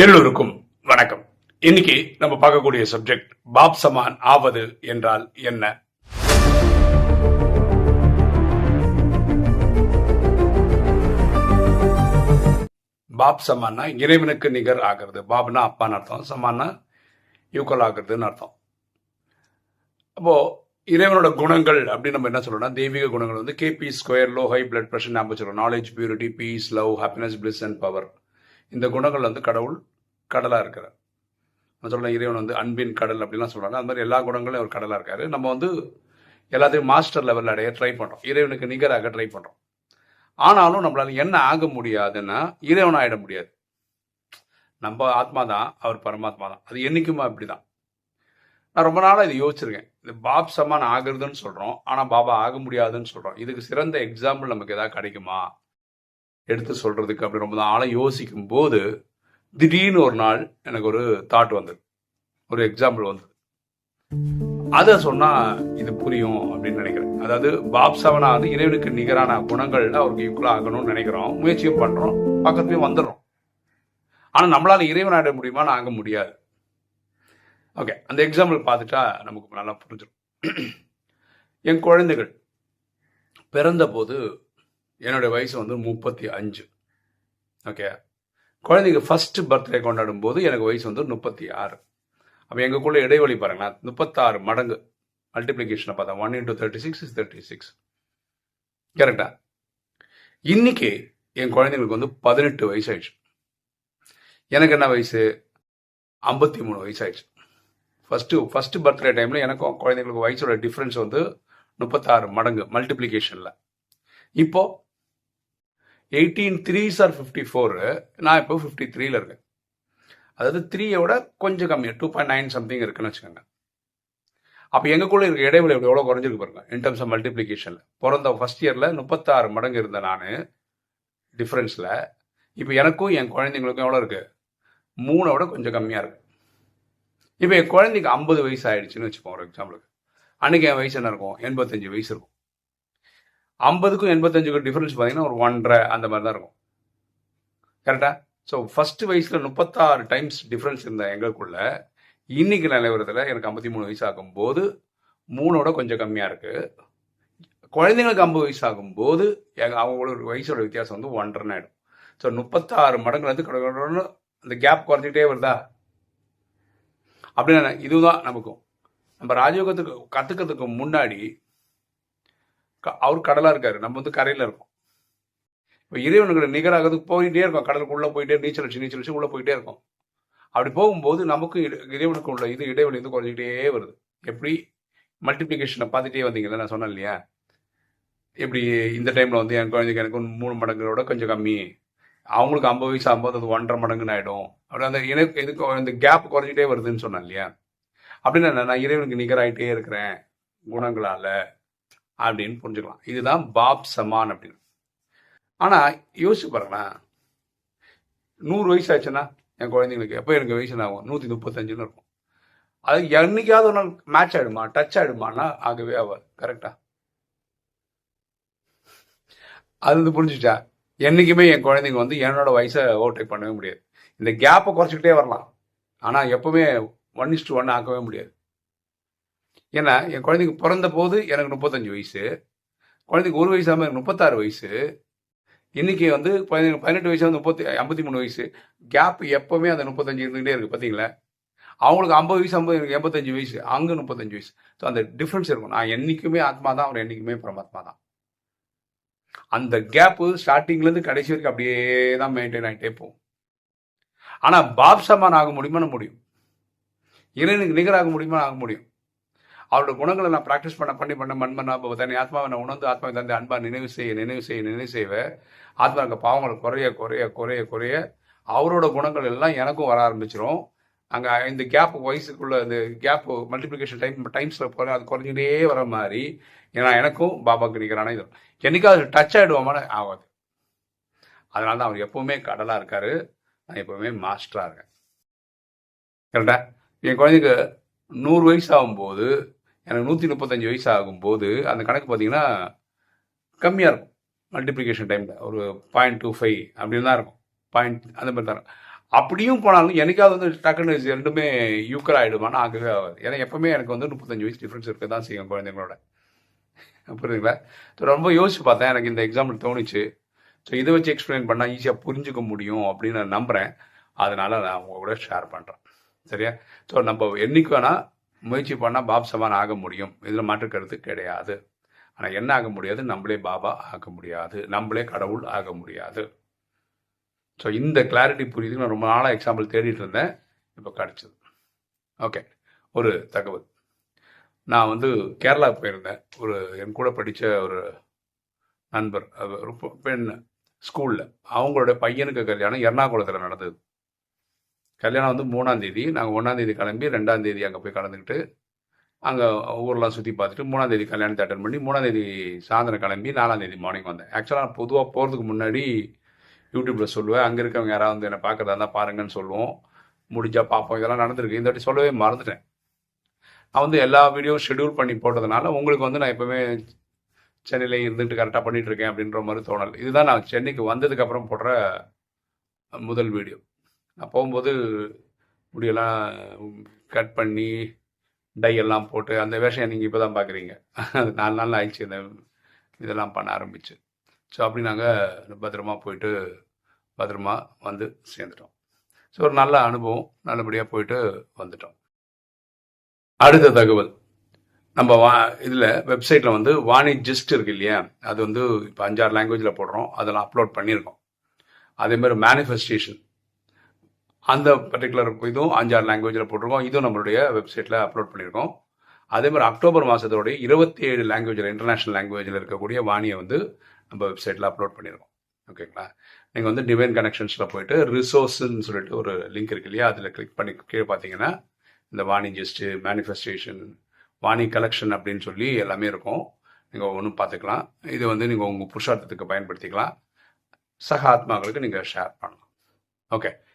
எல்லோருக்கும் வணக்கம் இன்னைக்கு நம்ம பார்க்கக்கூடிய சப்ஜெக்ட் பாப் சமான் ஆவது என்றால் என்ன பாப் சமான்னா இறைவனுக்கு நிகர் ஆகிறது பாப்னா அப்பான்னு அர்த்தம் சமான்னா யூக்கல் ஆகிறதுன்னு அர்த்தம் அப்போ இறைவனோட குணங்கள் அப்படின்னு நம்ம என்ன சொல்றோம்னா தெய்வீக குணங்கள் வந்து கேபி square low high blood pressure ஞாபகம் knowledge purity peace love happiness bliss and power இந்த குணங்கள் வந்து கடவுள் கடலாக இருக்கிறார். நான் சொல்கிறேன் இறைவன் வந்து அன்பின் கடல் அப்படிலாம் சொல்கிறாங்க அது மாதிரி எல்லா குணங்களும் அவர் கடலாக இருக்காரு. நம்ம வந்து எல்லாத்தையும் மாஸ்டர் லெவலில் அடைய ட்ரை பண்ணுறோம் இறைவனுக்கு நிகராக ட்ரை பண்ணுறோம் ஆனாலும் நம்மளால் என்ன ஆக முடியாதுன்னா இறைவன் ஆகிட முடியாது. நம்ம ஆத்மா தான் அவர் பரமாத்மா தான். அது என்றைக்குமா அப்படி தான் நான் ரொம்ப நாளாக இதை யோசிச்சிருக்கேன். இது பாப் சமான் ஆகுறதுன்னு சொல்கிறோம் ஆனால் பாபா ஆக முடியாதுன்னு சொல்கிறோம் இதுக்கு சிறந்த எக்ஸாம்பிள் நமக்கு எதாவது கிடைக்குமா? எடுத்து சொல்கிறதுக்கு அப்படி ரொம்ப நாளாக யோசிக்கும் போது திடீர்னு ஒரு நாள் எனக்கு ஒரு தாட் வந்தது. ஒரு எக்ஸாம்பிள் வந்தது. அதை சொன்னா இது புரியும் அப்படின்னு நினைக்கிறேன். அதாவது பாப் சவனா வந்து இறைவனுக்கு நிகரான குணங்கள்ல அவருக்கு ஈக்குவலாக ஆகணும்னு நினைக்கிறோம். முயற்சியும் பண்றோம். பக்கத்துலயும் வந்துடுறோம். ஆனா நம்மளால இறைவனாட முடியுமா? முடியுமான்னு ஆக முடியாது. ஓகே அந்த எக்ஸாம்பிள் பார்த்துட்டா நமக்கு நல்லா புரிஞ்சிடும். என் குழந்தைகள் பிறந்த போது என்னுடைய வயசு வந்து முப்பத்தி அஞ்சு. ஓகே குழந்தைங்க ஃபர்ஸ்ட் பர்த்டே கொண்டாடும் போது எனக்கு வயசு வந்து முப்பத்தி ஆறு. அப்போ எங்களுக்குள்ள இடைவெளி பாருங்களேன் முப்பத்தாறு மடங்கு மல்டிப்ளிகேஷனை பார்த்தா one into thirty six is thirty six கரெக்டா இன்னைக்கு என் குழந்தைங்களுக்கு வந்து பதினெட்டு வயசு ஆயிடுச்சு எனக்கு என்ன வயசு? ஐம்பத்தி மூணு வயசு ஆயிடுச்சு ஃபர்ஸ்ட் ஃபர்ஸ்ட் பர்த்டே டைம்ல எனக்கும் குழந்தைங்களுக்கு வயசோட டிஃப்ரென்ஸ் வந்து முப்பத்தாறு மடங்கு மல்டிப்ளிகேஷன்ல இப்போ eighteen threes are fifty four நான் இப்போ ஃபிஃப்டி த்ரீல இருக்கேன். அதாவது த்ரீயோட கொஞ்சம் கம்மியாக டூ பாயிண்ட் நைன் சம்திங் இருக்குன்னு வச்சுக்கோங்க. அப்போ எங்களுக்குள்ளே இருக்க இடைவெளி எவ்வளோ குறைஞ்சிருக்கு பாருங்க. இன் டர்ம்ஸ் ஆஃப் மல்டிப்ளிகேஷனில் பிறந்த ஃபர்ஸ்ட் இயரில் முப்பத்தாறு மடங்கு இருந்த நான் டிஃப்ரென்ஸில் இப்போ எனக்கும் என் குழந்தைங்களுக்கும் எவ்வளோ இருக்கு? மூணோட கொஞ்சம் கம்மியாக இருக்குது இப்போ என் குழந்தைக்கு ஐம்பது வயசு ஆயிடுச்சுன்னு வச்சுப்போம் ஒரு எக்ஸாம்பிளுக்கு அன்றைக்கி என் வயசு என்ன இருக்கும்? எண்பத்தஞ்சு வயசு இருக்கும். ஐம்பதுக்கும் எண்பத்தஞ்சுக்கும் டிஃபரன்ஸ் பார்த்தீங்கன்னா ஒரு ஒன்றரை அந்த மாதிரி தான் இருக்கும். கரெக்டா ஸோ ஃபஸ்ட்டு வயசில் முப்பத்தாறு டைம்ஸ் டிஃப்ரென்ஸ் இருந்த எங்களுக்குள்ள இன்னைக்கு நிலவரத்தில் எனக்கு ஐம்பத்தி மூணு வயசு ஆகும்போது மூணோட கொஞ்சம் கம்மியாக இருக்குது குழந்தைங்களுக்கு ஐம்பது வயசு ஆகும்போது எங்க அவங்களோட வயசோட வித்தியாசம் வந்து ஒன்றரை ஆகிடும் ஸோ முப்பத்தாறு மடங்குல இருந்து கடற்கடன்னு அந்த கேப் குறைஞ்சிக்கிட்டே வருதா? அப்படின்னா இதுதான் நமக்கும். நம்ம ராஜயோகத்துக்கு கற்றுக்கிறதுக்கு முன்னாடி அவர் கடலா இருக்காரு. நம்ம வந்து கரையில இருக்கோம். இப்போ இறைவனுக்கு நிகராகிறதுக்கு போயிட்டே இருக்கோம். கடலுக்குள்ளே போயிட்டே நீச்சல் அடிச்சு நீச்சல் அடிச்சு உள்ளே போயிட்டே இருக்கும். அப்படி போகும்போது நமக்கு இறைவனுக்கு உள்ள இது இடைவெளி வந்து குறைஞ்சிக்கிட்டே வருது. எப்படி? மல்டிப்ளிகேஷனை பார்த்துட்டே வந்தீங்கல்ல நான் சொன்னேன் இல்லையா? எப்படி இந்த டைமில் வந்து என் குழந்தைக்கு எனக்கு மூணு மடங்குகளோட கொஞ்சம் கம்மி. அவங்களுக்கு ஐம்பது வயசு ஐம்பது அது ஒன்றரை மடங்குன்னு ஆகிடும் அப்படி அந்த எனக்கு இதுக்கு இந்த கேப் குறைஞ்சிட்டே வருதுன்னு சொன்னேன் இல்லையா? அப்படின்னு நான் இறைவனுக்கு நிகராகிட்டே இருக்கிறேன். குணங்களால். அப்படின்னு புரிஞ்சுக்கலாம். இதுதான் பாப் சமான் அப்படின்னு. ஆனால் யோசிச்சு பாருங்களேன். நூறு வயசு ஆச்சுன்னா என் குழந்தைங்களுக்கு எப்போ எனக்கு வயசு ஆகும் நூற்றி முப்பத்தஞ்சுன்னு இருக்கும். அது என்னைக்காவது ஒரு நாள் மேட்ச் ஆகிடுமா டச் ஆகிடுமான்னா ஆகவே ஆகாது கரெக்டா அது வந்து புரிஞ்சுச்சா? என்றைக்குமே என் குழந்தைங்க வந்து என்னோட வயசை ஓவர்டேக் பண்ணவே முடியாது. இந்த கேப்பை குறைச்சிக்கிட்டே வரலாம். ஆனால் எப்பவுமே ஒன் இஸ்டு ஒன் ஆக்கவே முடியாது. ஏன்னா என் குழந்தைக்கு பிறந்த போது எனக்கு முப்பத்தஞ்சு வயசு. குழந்தைக்கு ஒரு வயசு எனக்கு முப்பத்தாறு வயசு. இன்னைக்கு வந்து குழந்தைங்க பதினெட்டு வயசு வந்து முப்பத்தி ஐம்பத்தி மூணு வயசு. கேப் எப்பவுமே அந்த முப்பத்தஞ்சு இருந்துகிட்டே இருக்கு பார்த்தீங்களா அவங்களுக்கு ஐம்பது வயசு ஐம்பது எனக்கு எண்பத்தஞ்சு வயசு. அங்கே முப்பத்தஞ்சு வயசு. ஸோ அந்த டிஃப்ரென்ஸ் இருக்கும். நான் என்னைக்குமே ஆத்மா தான் அவர் என்னைக்குமே பரமாத்மா தான். அந்த கேப்பு ஸ்டார்டிங்லேருந்து கடைசி வரைக்கும் அப்படியே தான் மெயின்டைன் ஆகிட்டே போகும். ஆனால் பாப் சமான் ஆக முடியுமா முடியும். இறைவனுக்கு நிகராக முடியுமா ஆக முடியும். அவரோட குணங்களை நான் ப்ராக்டிஸ் பண்ண பண்ணி பண்ண மண் தன்னை ஆத்மாவை நான் உணர்ந்து ஆத்மாவை தந்தை அன்பா நினைவு செய்ய நினைவு செய்ய நினைவு செய்வேன் ஆத்மா இருக்க பாவங்கள் குறைய குறைய குறைய குறைய அவரோட குணங்கள் எல்லாம் எனக்கும் வர ஆரம்பிச்சிடும் அங்கே இந்த கேப் வயசுக்குள்ள இந்த கேப் மல்டிப்ளிகேஷன் டைம் டைம்ஸில் போகிறேன் அது குறைஞ்சிட்டே வர மாதிரி ஏன்னா எனக்கும் பாபாக்கு நிகரான இது என்னைக்காவது டச் ஆகிடுவோமான ஆகாது. அதனால தான் அவர் எப்பவுமே கடலாக இருக்கார். நான் எப்பவுமே மாஸ்டராக இருக்கேன். கரெக்டா என் குழந்தைக்கு நூறு வயசு ஆகும்போது எனக்கு நூற்றி முப்பத்தஞ்சு வயசு ஆகும்போது அந்த கணக்கு பார்த்தீங்கன்னா கம்மியாக இருக்கும். மல்டிப்ளிகேஷன் டைமில் ஒரு பாயிண்ட் டூ ஃபைவ் அப்படின்னு தான் இருக்கும். பாயிண்ட் அந்த மாதிரி தான் அப்படியும் போனாலும் எனக்காவது வந்து டக்குன்னு ரெண்டுமே யூக்கர் ஆகிடுமான்னு ஆகவே ஆகாது. ஏன்னா எப்போவுமே எனக்கு வந்து முப்பத்தஞ்சு வயசு டிஃப்ரென்ஸ் இருக்க தான் செய்யும் குழந்தைங்களோட. புரியுதுங்களா? ஸோ ரொம்ப யோசிச்சு பார்த்தேன். எனக்கு இந்த எக்ஸாம்பிள் தோணுச்சு. ஸோ இதை வச்சு எக்ஸ்பிளைன் பண்ணால் ஈஸியாக புரிஞ்சுக்க முடியும் அப்படின்னு நான் நம்புகிறேன் அதனால் நான் உங்கள் கூட ஷேர் பண்ணுறேன் சரியா? ஸோ நம்ம என்னைக்கு வேணால் முயற்சி பண்ணால் பாப் சமான் ஆக முடியும். இதில் மாற்று கருத்து கிடையாது. ஆனால் என்ன ஆக முடியாது? நம்மளே பாபா ஆக முடியாது. நம்மளே கடவுள் ஆக முடியாது. ஸோ இந்த கிளாரிட்டி புரியுது. நான் ரொம்ப நாளாக எக்ஸாம்பிள் தேடிட்டு இருந்தேன். இப்போ கிடச்சிது. ஓகே ஒரு தகவல். நான் வந்து கேரளா போயிருந்தேன். ஒரு என் கூட படித்த ஒரு நண்பர். அது பெண் ஸ்கூலில் அவங்களோட பையனுக்கு கல்யாணம். எர்ணாகுளத்தில் நடந்தது. கல்யாணம் வந்து மூணாம் தேதி நாங்கள் ஒன்றாம் தேதி கிளம்பி ரெண்டாம் தேதி அங்கே போய் கலந்துக்கிட்டு அங்கே ஊரெலாம் சுற்றி பார்த்துட்டு மூணாம் தேதி கல்யாணத்தை அட்டன் பண்ணி மூணாம் தேதி சாயந்தரம் கிளம்பி நாலாம் தேதி மார்னிங் வந்தேன் ஆக்சுவலாக நான் பொதுவாக போகிறதுக்கு முன்னாடி யூடியூப்பில் சொல்லுவேன். அங்கே இருக்கவங்க யாராவது வந்து என்னை பார்க்குறதா இருந்தால் பாருங்கன்னு சொல்லுவோம். முடிஞ்சால் பார்ப்போம். இதெல்லாம் நடந்திருக்கு. இந்த வாட்டி சொல்லவே மறந்துட்டேன். நான் வந்து எல்லா வீடியோவும் ஷெடியூல் பண்ணி போட்டதுனால உங்களுக்கு வந்து நான் எப்போவுமே சென்னையில் இருந்துட்டு கரெக்டாக பண்ணிகிட்ருக்கேன் அப்படின்ற மாதிரி தோணல். இதுதான் நான் சென்னைக்கு வந்ததுக்கப்புறம் போடுற முதல் வீடியோ நான் போகும்போது முடியெல்லாம் கட் பண்ணி டை எல்லாம் போட்டு அந்த வேஷம் நீங்கள் இப்போ தான் பார்க்குறீங்க அது நாலு நாள் ஆயிடுச்சு. இந்த இதெல்லாம் பண்ண ஆரம்பிச்சு. ஸோ அப்படி நாங்கள் பத்திரமா போயிட்டு பத்திரமா வந்து சேர்ந்துட்டோம். ஸோ ஒரு நல்ல அனுபவம். நல்லபடியாக போயிட்டு வந்துட்டோம். அடுத்த தகவல். நம்ம வா இதில் வெப்சைட்டில் வந்து வாணி ஜிஸ்ட் இருக்கு இல்லையா? அது வந்து இப்போ அஞ்சாறு லாங்குவேஜில் போடுறோம். அதெல்லாம் அப்லோட் பண்ணியிருக்கோம். அதேமாதிரி மேனிஃபெஸ்டேஷன் அந்த பர்டிகுலர் இதுவும் அஞ்சாறு லாங்குவேஜில் போட்டிருக்கோம். இதுவும் நம்மளுடைய வெப்சைட்டில் அப்லோட் பண்ணியிருக்கோம். அதே மாதிரி அக்டோபர் மாதத்தோடைய இருபத்தி ஏழு லாங்குவேஜில் இன்டர்நேஷனல் லாங்குவேஜில் இருக்கக்கூடிய வாணியை வந்து நம்ம வெப்சைட்டில் அப்லோட் பண்ணியிருக்கோம். ஓகேங்களா நீங்கள் வந்து டிவைன் கனெக்ஷன்ஸில் போயிட்டு ரிசோர்ஸ்ன்னு சொல்லிட்டு ஒரு லிங்க் இருக்கு இல்லையா? அதில் கிளிக் பண்ணி கீழே பார்த்தீங்கன்னா இந்த வாணி ஜிஸ்ட்டு மேனிஃபெஸ்டேஷன் வாணி கலெக்ஷன் அப்படின்னு சொல்லி எல்லாமே இருக்கும். நீங்கள் ஒன்றும் பார்த்துக்கலாம். இது வந்து நீங்கள் உங்கள் புருஷார்த்தத்துக்கு பயன்படுத்திக்கலாம். சக ஆத்மாக்களுக்கு நீங்கள் ஷேர் பண்ணலாம். ஓகே